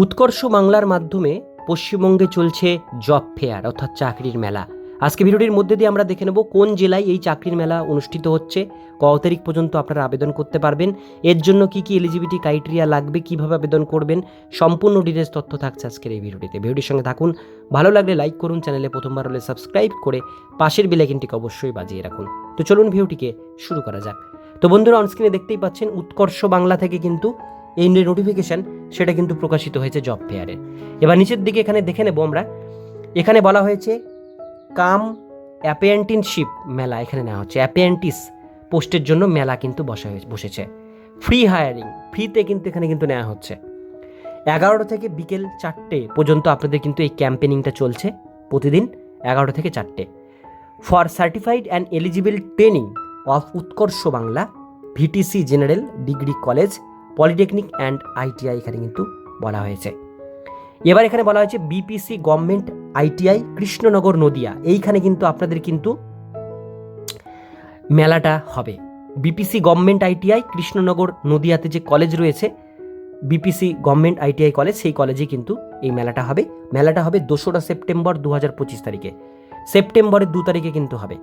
উৎকর্ষ বাংলার মাধ্যমে পশ্চিমবঙ্গে চলছে জব ফেয়ার, অর্থাৎ চাকরির মেলা। আজকে ভিডিওটির মধ্যে দিয়ে আমরা দেখে নেব কোন জেলায় এই চাকরির মেলা অনুষ্ঠিত হচ্ছে, ক তারিখ পর্যন্ত আপনারা আবেদন করতে পারবেন, এর জন্য কি কি এলিজিবিলিটি ক্রাইটেরিয়া লাগবে, কীভাবে আবেদন করবেন, সম্পূর্ণ ডিটেলস তথ্য থাকছে আজকের এই ভিডিওটিতে। ভিডিওটির সঙ্গে থাকুন, ভালো লাগলে লাইক করুন, চ্যানেলে প্রথমবার হলে সাবস্ক্রাইব করে পাশের বেলাইকিনটিকে অবশ্যই বাজিয়ে রাখুন। তো চলুন ভিডিওটিকে শুরু করা যাক। তো বন্ধুরা অনস্ক্রিনে দেখতেই পাচ্ছেন, উৎকর্ষ বাংলা থেকে কিন্তু এই নোটিফিকেশন সেটা কিন্তু প্রকাশিত হয়েছে জব ফেয়ারে এবার নিচের দিকে এখানে দেখে নেব আমরা। এখানে বলা হয়েছে, কাম অ্যাপেন্টিনশিপ মেলা এখানে নেওয়া হচ্ছে। অ্যাপেন্টিস পোস্টের জন্য মেলা কিন্তু বসা হয়ে, বসেছে। ফ্রি হায়ারিং ফ্রিতে কিন্তু এখানে কিন্তু নেওয়া হচ্ছে। এগারোটা থেকে বিকেল চারটে পর্যন্ত আপনাদের কিন্তু এই ক্যাম্পেনিংটা চলছে প্রতিদিন এগারোটা থেকে চারটে। For certified and eligible training of Utkarsh Bangla VTC general degree college polytechnic and ITI এখানে কিন্তু বলা হয়েছে। এবার এখানে বলা হয়েছে BPC government ITI Krishnanagar Nadia. এইখানে কিন্তু আপনাদের কিন্তু মেলাটা হবে। বিপিসি গভর্নমেন্ট আইটিআই কৃষ্ণনগর নদিয়াতে যে কলেজ রয়েছে বিপিসি গভর্নমেন্ট আইটিআই কলেজ, সেই কলেজে কিন্তু এই মেলাটা হবে। মেলাটা হবে দোসরা সেপ্টেম্বর দু হাজার পঁচিশ তারিখে। সেপ্টেম্বরের দু তারিখে কিন্তু হবে।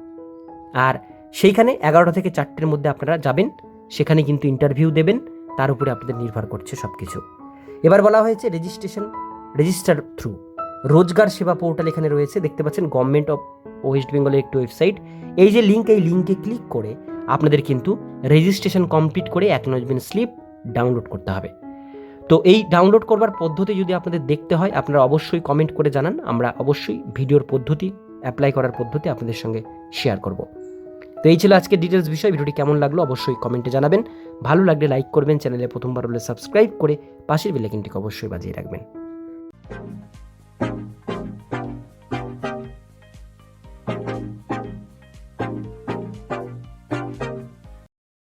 আর সেইখানে এগারোটা থেকে চারটের মধ্যে আপনারা যাবেন। সেখানে কিন্তু ইন্টারভিউ দেবেন। তার উপরে আপনাদের নির্ভর করছে সব কিছু এবার বলা হয়েছে রেজিস্ট্রেশন রেজিস্টার থ্রু রোজগার সেবা পোর্টাল এখানে রয়েছে, দেখতে পাচ্ছেন গভর্নমেন্ট অফ ওয়েস্ট বেঙ্গলের একটি ওয়েবসাইট এই যে লিঙ্ক এই লিঙ্কে ক্লিক করে আপনাদের কিন্তু রেজিস্ট্রেশন কমপ্লিট করে অ্যাকনোলজমেন্ট স্লিপ ডাউনলোড করতে হবে। তো এই ডাউনলোড করবার পদ্ধতি যদি আপনাদের দেখতে হয়, আপনারা অবশ্যই কমেন্ট করে জানান। আমরা অবশ্যই ভিডিওর পদ্ধতি অ্যাপ্লাই করার পদ্ধতি আপনাদের সঙ্গে শেয়ার করব। তো এই ছিল আজকে ডিটেলস বিষয়। ভিডিওটি কেমন লাগল অবশ্যই কমেন্টে জানাবেন। ভালো লাগলে লাইক করবেন চ্যানেলে প্রথমবার হলে সাবস্ক্রাইব করে পাশের বেলাইকিনটিকে অবশ্যই বাজিয়ে রাখবেন।